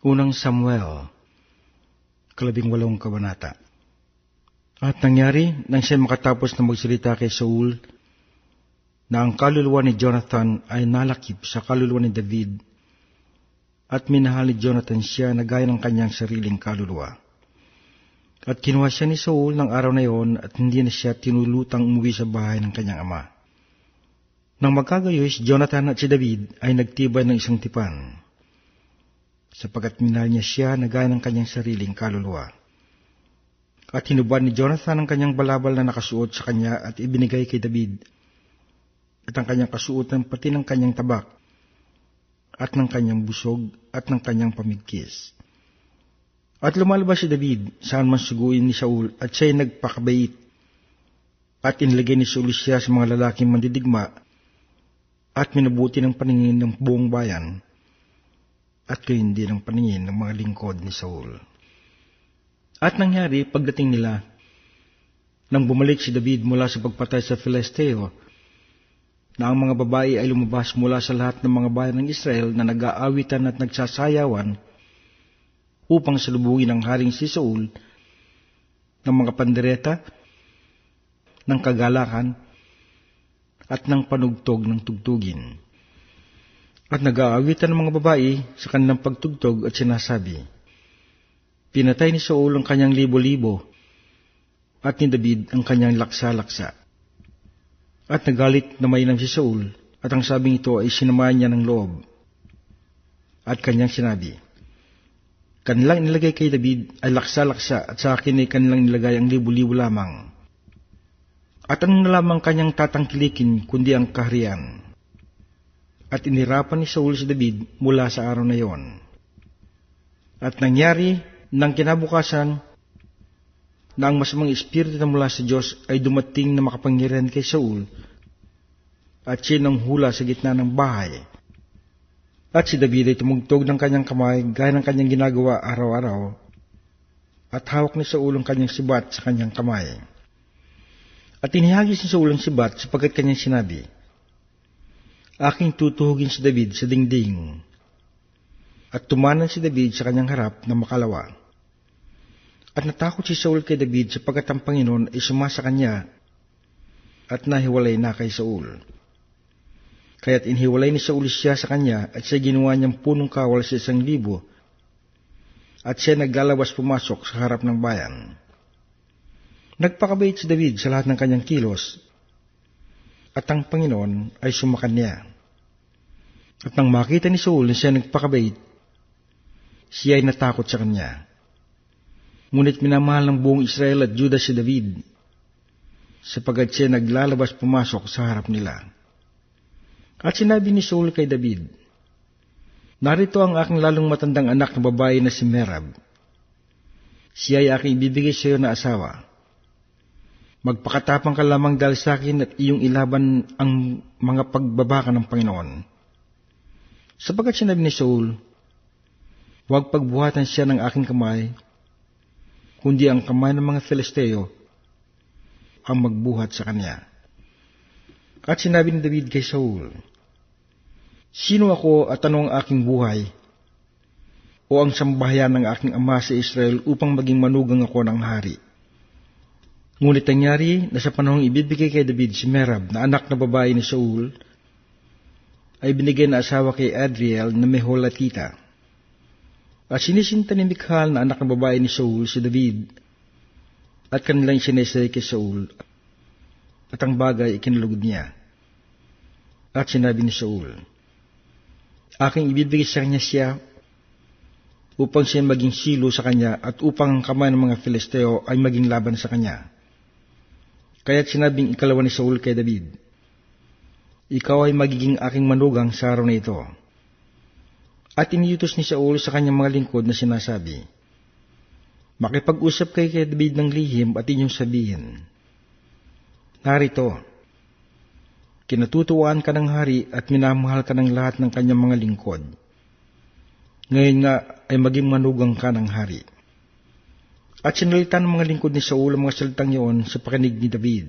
Unang Samuel, kalabing walong kabanata. At nangyari, nang siya makatapos na magsalita kay Saul, na ang kaluluwa ni Jonathan ay nalakip sa kaluluwa ni David, at minahal ni Jonathan siya na gaya ng kanyang sariling kaluluwa. At kinuha siya ni Saul ng araw na iyon at hindi na siya tinulutang umuwi sa bahay ng kanyang ama. Nang magkagayoy si Jonathan at si David ay nagtibay ng isang tipan, sapagat minahal niya siya na gaya ng kanyang sariling kaluluwa. At hinubad ni Jonathan ang kanyang balabal na nakasuot sa kanya at ibinigay kay David, at ang kanyang kasuotan pati ng kanyang tabak, at ng kanyang busog, at ng kanyang pamigkis. At lumalabas si David saan man suguin ni Saul at siya'y nagpakabait. At inilagay ni Saul siya sa mga lalaking mandidigma at minabuti ng paningin ng buong bayan at gayon din ang paningin ng mga lingkod ni Saul. At nangyari pagdating nila, nang bumalik si David mula sa pagpatay sa Filisteo, na ang mga babae ay lumabas mula sa lahat ng mga bayan ng Israel na nag-aawitan at nagsasayawan upang salubungin ang haring si Saul ng mga pandereta, ng kagalakan, at ng panugtog ng tugtugin. At nag-aawitan ng mga babae sa kanilang pagtugtog at sinasabi, Pinatay ni Saul ang kanyang libo-libo, at ni David ang kanyang laksa-laksa. At nagalit na mainam si Saul, at ang sabing ito ay sinamahan niya ng loob. At kanyang sinabi, Kanilang nilagay kay David ay laksa-laksa at sa akin ay kanilang nilagay ang libu-libo lamang. At ano na lamang kanyang tatangkilikin kundi ang kaharian. At inirapan ni Saul si David mula sa araw na iyon. At nangyari nang kinabukasan na ang masamang espiritu na mula sa Diyos ay dumating na makapangyarihan kay Saul at siya nang hula sa gitna ng bahay at si David ay tumugtog ng kanyang kamay gaya ng kanyang ginagawa araw-araw at hawak ni Saul ang kanyang sibat sa kanyang kamay. At inihagis ni Saul ang sibat sapagkat kanyang sinabi, Aking tutuhugin si David sa dingding. At tumanan si David sa kanyang harap na makalawa. At natakot si Saul kay David sapagkat ang Panginoon ay sumasa kanya at nahiwalay na kay Saul. Kaya't inhiwalay ni Saul siya sa kanya at siya ginawa niyang punong kawal sa isang libo at siya naglalabas pumasok sa harap ng bayan. Nagpakabait si David sa lahat ng kanyang kilos at ang Panginoon ay sumakan niya. At nang makita ni Saul na siya nagpakabait, siya ay natakot sa kanya. Ngunit minamahal ng buong Israel at Judah si David, sapagat siya naglalabas pumasok sa harap nila. At sinabi ni Saul kay David, Narito ang aking lalong matandang anak na babae na si Merab. Siya ay aking ibibigay sa iyo na asawa. Magpakatapang ka lamang dahil sa akin at iyong ilaban ang mga pagbabaka ng Panginoon. Sapagat sinabi ni Saul, Huwag pagbuhatan siya ng aking kamay, kundi ang kamay ng mga Filisteo ang magbuhat sa kanya. At sinabi ni David kay Saul, Sino ako at ano ang aking buhay? O ang sambahayan ng aking ama sa Israel upang maging manugang ako ng hari? Ngunit nangyari na sa panahong ibibigay kay David si Merab na anak na babae ni Saul, ay binigay na asawa kay Adriel na Meholatita. At sinisinta ni Mikhal na anak na babae ni Saul si David, at kanilang sinesay kay Saul, at ang bagay ikinalugod niya. At sinabi ni Saul, Aking ibibigay sa kanya siya upang siya maging silo sa kanya at upang ang kamay ng mga Filisteo ay maging laban sa kanya. Kaya't sinabing ikalawa ni Saul kay David, Ikaw ay magiging aking manugang sa araw na ito. At iniutos ni Saul sa kanyang mga lingkod na sinasabi, Makipag-usap kay kay David ng lihim at inyong sabihin, Narito, kinatutuwaan ka ng hari at minamahal ka ng lahat ng kanyang mga lingkod. Ngayon nga ay maging manugang ka ng hari. At sinalita ng mga lingkod ni Saul ang mga salitang iyon sa pakinig ni David.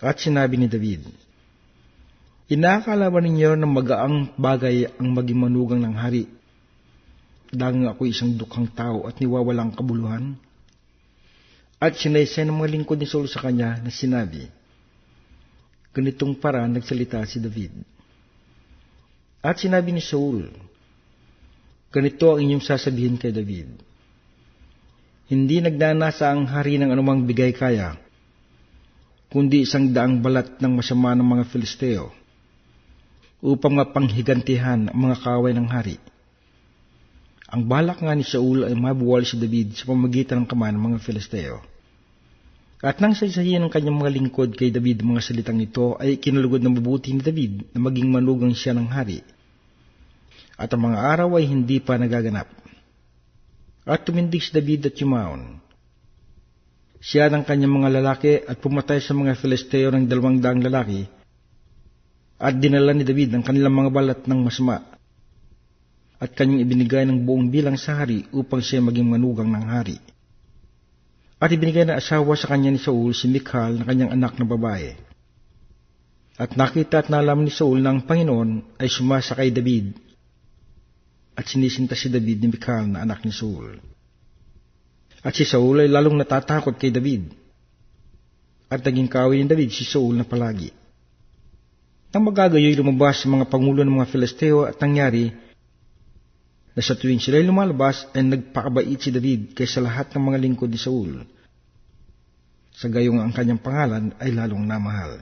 At sinabi ni David, Inaakala ba ninyo na magaang bagay ang maging manugang ng hari dahil ako isang dukhang tao at niwawalang kabuluhan? At sinaysay ng mga lingkod ni Saul sa kanya na sinabi, Ganitong para nagsalita si David. At sinabi ni Saul, Ganito ang inyong sasabihin kay David. Hindi nagdanasa ang hari ng anumang bigay kaya, kundi isang daang balat ng masama ng mga Filisteo, upang mapanghigantihan ang mga kaway ng hari. Ang balak nga ni Saul ay mabuwal si David sa pamagitan ng kamay ng mga Filisteo. At nang saysayin ng kanyang mga lingkod kay David mga salitang ito ay kinalugod ng mabuti ni David na maging manugang siya ng hari. At ang mga araw ay hindi pa nagaganap. At tumindig si David at yumaon. Siya ng kanyang mga lalaki at pumatay sa mga Filisteo ng dalawang daang lalaki at dinala ni David ang kanilang mga balat ng masama at kanyang ibinigay ng buong bilang sa hari upang siya maging manugang ng hari. At ibinigay na asawa sa kanya ni Saul si Michal na kanyang anak na babae. At nakita at nalaman ni Saul na ang Panginoon ay sumasa kay David at sinisinta si David ni Michal na anak ni Saul. At si Saul ay lalong natatakot kay David. At naging kawin ni David si Saul na palagi. Nang magagayoy lumabas sa mga pangulo ng mga Filisteo at nangyari na sa tuwing sila'y lumalabas ay nagpakabait si David kaysa lahat ng mga lingkod ni Saul. Sa gayong ang kanyang pangalan ay lalong namahal.